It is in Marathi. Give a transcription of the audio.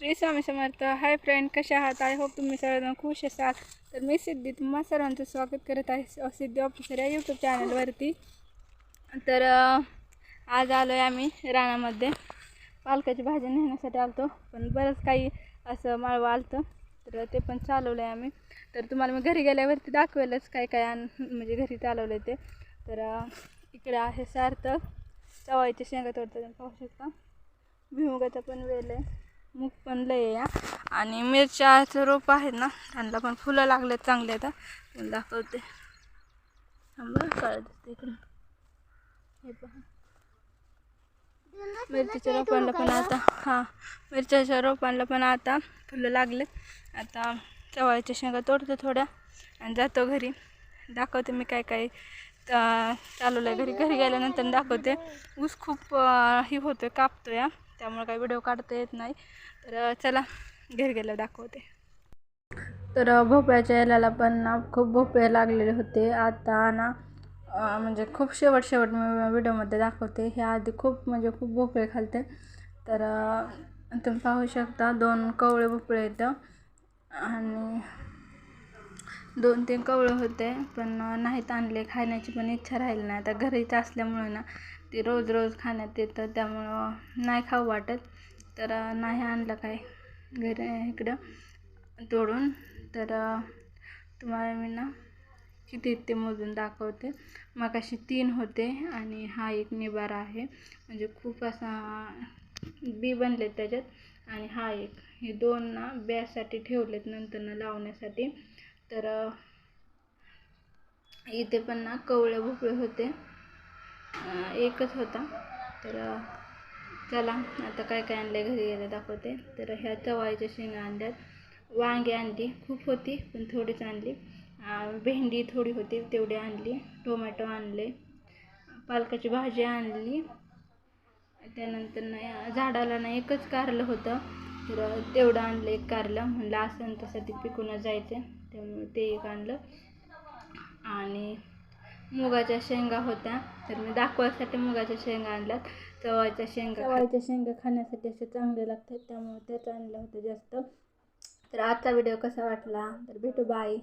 श्री स्वामी समर्थ. हाय फ्रेंड कशा आहात? आय होप तुम्ही सर्वजण खुश असाल. तर मी सिद्धी तुम्हा सर्वांचं स्वागत करत आहे. सिद्धी ऑफिसर या यूट्यूब चॅनलवरती तर आज आलो आहे आम्ही रानामध्ये. पालकाची भाजी नेण्यासाठी आलतो. पण बरंच काही असं माळवं आलतं. तर ते पण चालवलं आहे आम्ही. तर तुम्हाला मी घरी गेल्यावरती दाखवेलच काय काय आण म्हणजे घरी चालवलं आहे ते. तर इकडे आहे सार्थक. चवायचे शेंगा तोडतात. पाहू शकता? भिमुगाचा पण वेल आहे. मूग पण लय या आणि मिरच्याचं रोप आहेत ना त्यांना पण फुलं लागले चांगले आता. तुम्हाला दाखवते. थांबा कळत दिसते इकडून हे पहा. मिरचीच्या रोपांना पण आता हां. मिरच्याच्या रोपांना पण आता फुलं लागलेत आता चवळीच्या शेंगा तोडतो थोड्या आणि जातो घरी. दाखवते मी काय काय चालवलं आहे घरी. घरी गेल्यानंतर दाखवते. ऊस खूप ही होतो कापतो या त्यामुळे काही व्हिडिओ काढता येत नाही. तर चला घेर गेलं दाखवते. तर भोपळ्याच्या याला पण ना खूप भोपळे लागलेले होते. आता ना म्हणजे खूप शेवट शेवट मी व्हिडिओमध्ये दाखवते. हे आधी खूप म्हणजे खूप भोपळे खालते. तर तुम्ही पाहू शकता दोन कवळे भोपळे येतं आणि दोन तीन कवळं होते पण नाहीत आणले खाण्याची पण इच्छा राहिली नाही. आता घरीच असल्यामुळे ना ते रोज रोज खाण्यात येतं त्यामुळं नाही खाऊ वाटत. तर नाही आणलं काय घरी इकडं तोडून. तर तुम्हाला मी ना किती ते मोजून दाखवते. मग अशी तीन होते आणि हा एक निबारा आहे. म्हणजे खूप असा बी बनलेत त्याच्यात. आणि हा एक. हे दोन ना बॅससाठी ठेवलेत नंतर ना लावण्यासाठी. तर इथे पण ना कवळे भोपळे होते. एकच होता. तर चला आता काय काय आणलं घरी गेलं दाखवते. तर ह्या चवाळीच्या शेंगा आणल्यात. वांगी आणली खूप होती पण थोडीच आणली. भेंडी थोडी होती तेवढी आणली. टोमॅटो आणले. पालकाची भाजी आणली. त्यानंतर ना झाडाला ना एकच कारलं होतं. तर तेवढं आणलं एक कारलं. म्हणलं असं तसं ते पिकूनच जायचं. त्यामुळे ते एक आणलं. आणि मुगाच्या शेंगा होत्या. तर मी दाखवायसाठी मुगाच्या शेंगा आणल्यात. चवाळीच्या शेंगा चवाळीच्या शेंगा खाण्यासाठी असे चांगले लागतात. त्यामुळे त्याच आणलं होतं जास्त. तर आजचा व्हिडिओ कसा वाटला? तर भेटू बाय.